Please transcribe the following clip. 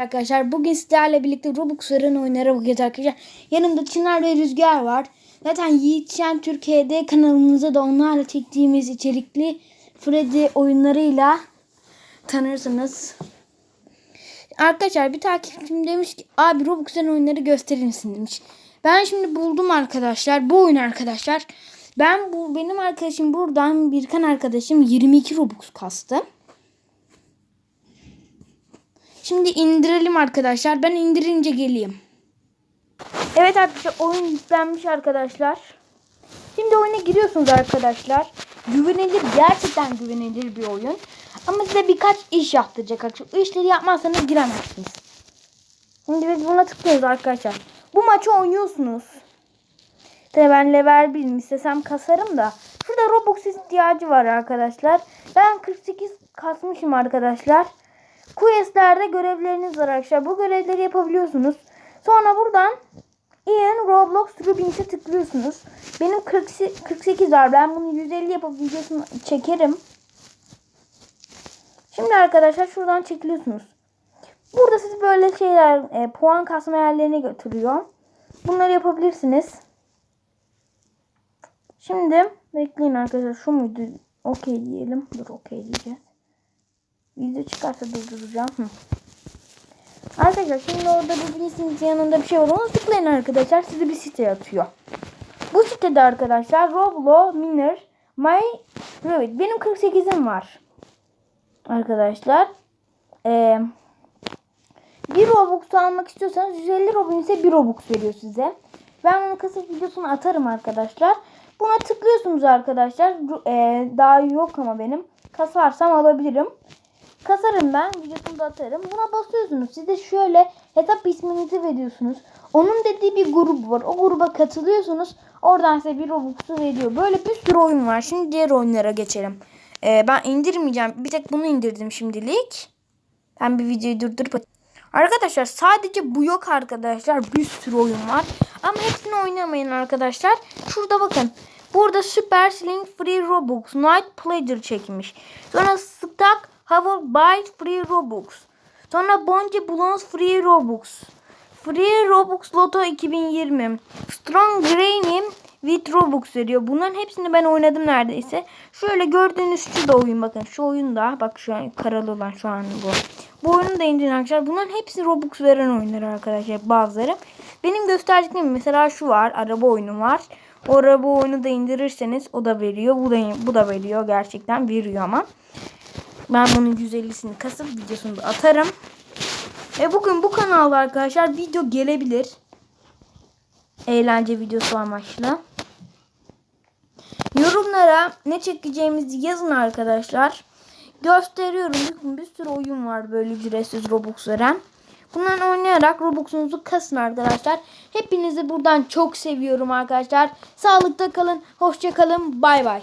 Arkadaşlar bugün sizlerle birlikte Robux'ların oyunlara bakacağız arkadaşlar. Yanımda Çınar ve Rüzgar var. Zaten Yiğit Türkiye'de kanalımızda da onlarla çektiğimiz içerikli Freddy oyunlarıyla tanırsınız. Arkadaşlar bir takipçim demiş ki abi Robux'ların oyunları gösterir misin demiş. Ben şimdi buldum arkadaşlar bu oyun arkadaşlar. Ben bu benim arkadaşım buradan Birkan arkadaşım 22 Robux kastı. Şimdi indirelim arkadaşlar. Ben indirince geleyim. Evet arkadaşlar oyun yüklenmiş arkadaşlar. Şimdi oyuna giriyorsunuz arkadaşlar. Güvenilir gerçekten güvenilir bir oyun. Ama size birkaç iş yaptıracak arkadaşlar. O işleri yapmazsanız giremezsiniz. Şimdi biz buna tıklıyoruz arkadaşlar. Bu maçı oynuyorsunuz. Tabii ben level 1'im istesem kasarım da. Şurada Robux ihtiyacı var arkadaşlar. Ben 48 kasmışım arkadaşlar. Quest'lerde görevleriniz var arkadaşlar. Bu görevleri yapabiliyorsunuz. Sonra buradan in Roblox Rubins'e tıklıyorsunuz. Benim 40, 48 var. Ben bunu 150 yapıp videosunu çekerim. Şimdi arkadaşlar şuradan çekiliyorsunuz. Burada sizi böyle şeyler e, puan kasma yerlerine götürüyor. Bunları yapabilirsiniz. Şimdi bekleyin arkadaşlar. Şu muydu? Okey diyelim. Dur okey diyeceğiz. Video çıkarsa durduracağım. Arkadaşlar şimdi orada bu birisinin yanında bir şey var. Onu tıklayın arkadaşlar. Sizi bir site atıyor. Bu sitede arkadaşlar Roblo, Miner, My Revit. Benim 48'im var. Arkadaşlar. Ee, bir Robux almak istiyorsanız 150 Robux ise 1 Robux veriyor size. Ben bunu kasıp videosunu atarım arkadaşlar. Buna tıklıyorsunuz arkadaşlar. Ee, daha yok ama benim. Kasarsam alabilirim. Kasarım ben. Videosunu da atarım. Buna basıyorsunuz. Siz de şöyle hesap isminizi veriyorsunuz. Onun dediği bir grup var. O gruba katılıyorsunuz. Oradan size bir Robux'u veriyor. Böyle bir sürü oyun var. Şimdi diğer oyunlara geçelim. Ee, ben indirmeyeceğim. Bir tek bunu indirdim şimdilik. Ben bir videoyu durdurup Arkadaşlar sadece bu yok arkadaşlar. Bir sürü oyun var. Ama hepsini oynamayın arkadaşlar. Şurada bakın. Burada Super Sling Free Robux Night Pleasure çekmiş. Sonra Hover Byte Free Robux. Sonra Bonji Blons Free Robux. Free Robux Lotto 2020. Strong Grainim with Robux veriyor. Bunların hepsini ben oynadım neredeyse. Şöyle gördüğünüz şu da oyun bakın. Şu oyun da bak şu an karalı olan şu an bu. Bu oyunu da indirin arkadaşlar. Bunların hepsi Robux veren oyunlar arkadaşlar bazıları. Benim gösterdiklerim mesela şu var. Araba oyunu var. O araba oyunu da indirirseniz o da veriyor. Bu da, bu da veriyor. Gerçekten veriyor ama. Ben bunun 150'sini kasıp videosunu atarım. Ve bugün bu kanalda arkadaşlar video gelebilir. Eğlence videosu amaçlı. Yorumlara ne çekeceğimizi yazın arkadaşlar. Gösteriyorum. Bakın bir sürü oyun var böyle ücretsiz Robux veren. Bunları oynayarak Robux'unuzu kasın arkadaşlar. Hepinizi buradan çok seviyorum arkadaşlar. Sağlıkta kalın. Hoşça kalın. Bay bay.